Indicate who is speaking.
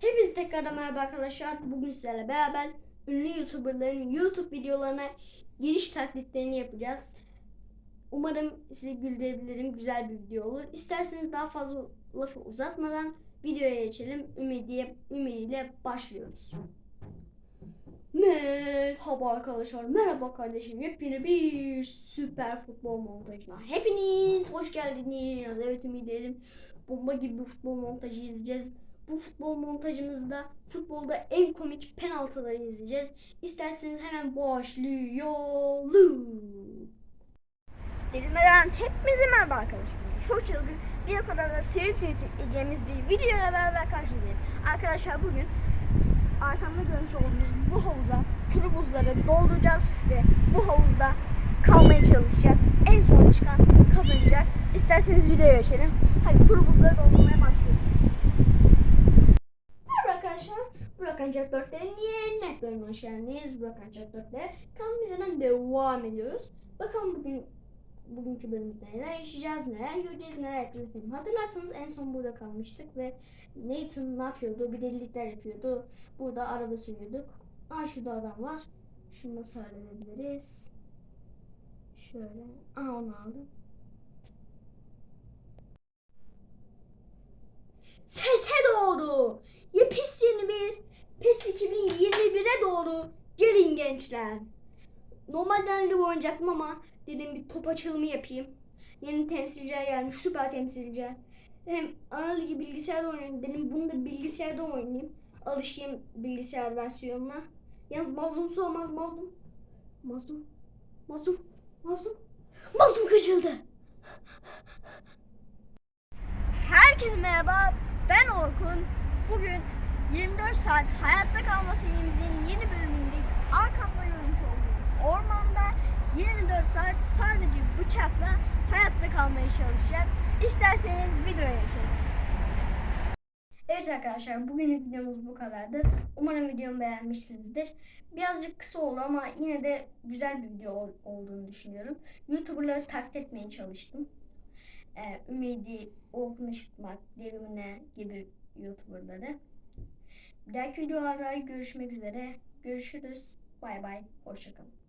Speaker 1: Hepinize tekrardan merhaba arkadaşlar. Bugün sizlerle beraber ünlü YouTuber'ların YouTube videolarına giriş taklitlerini yapacağız. Umarım sizi güldürebilirim. Güzel bir video olur. İsterseniz daha fazla lafı uzatmadan videoya geçelim. Ümidiye, ümidiyle başlıyoruz. Merhaba arkadaşlar. Merhaba kardeşim. Yepyeni bir süper futbol montajına. Hepiniz hoş geldiniz. Evet ümidiyelim. Bomba gibi bir futbol montajı izleyeceğiz. Bu futbol montajımızda futbolda en komik penaltıları izleyeceğiz. İsterseniz hemen başlayalım. Denilmeden hepinize merhaba arkadaşlar. Çok çılgın bir o kadar da tweet edeceğimiz bir videoyla beraber karşınızdayım. Arkadaşlar bugün arkamda görmüş olduğunuz bu havuza kuru buzları dolduracağız ve bu havuzda kalmaya çalışacağız. En son çıkan kazanacak. İsterseniz videoya geçelim. Hadi kuru buzları doldurmaya başlıyoruz. Merhaba arkadaşlar. Burak Ancak 4'lerin yeni bölümüne hoş geldiniz. 4'le kaldığımız yerden devam ediyoruz. Bakalım bugün bugünkü bölümümüzde neler yaşayacağız, neler göreceğiz, neler yapacağız efendim. Hatırlarsanız en son burada kalmıştık ve Nathan ne yapıyordu? Bir delilikler yapıyordu. Burada araba sürüyorduk. Aa şurada adam var. Şunu nasıl halledebiliriz? Şöyle. Aa onu aldım. Sese doğru. Yepis yeni bir PES 2021'e doğru gelin gençler. Normalden bir oyuncaktım ama dedim bir top açılımı yapayım. Yeni temsilciler gelmiş, süper temsilciler. Hem ana ligi bilgisayarda oynayayım dedim bunu da bilgisayarda oynayayım. Alışayım bilgisayar versiyonuna. Yalnız mazlumsuz olmaz mazlum. Mazlum. Mazlum. Mazlum. Mazlum kaçıldı. Herkese merhaba. Ben Orkun. Bugün 24 saat hayatta kalma serimizin yeni bölümündeyiz. Arkamda görmüş olduğunuz ormanda 24 saat sadece bıçakla hayatta kalmaya çalışacağız. İsterseniz videoya geçelim. Evet arkadaşlar bugünlük videomuz bu kadardı. Umarım videomu beğenmişsinizdir. Birazcık kısa oldu ama yine de güzel bir video ol- olduğunu düşünüyorum. YouTuber'ları taklit etmeye çalıştım. Ee, Ümidi, Orkun Işıtmak, Derimine gibi YouTuber'ları. Bir dahaki videolarda görüşmek üzere. Görüşürüz. Bay bay. Hoşçakalın.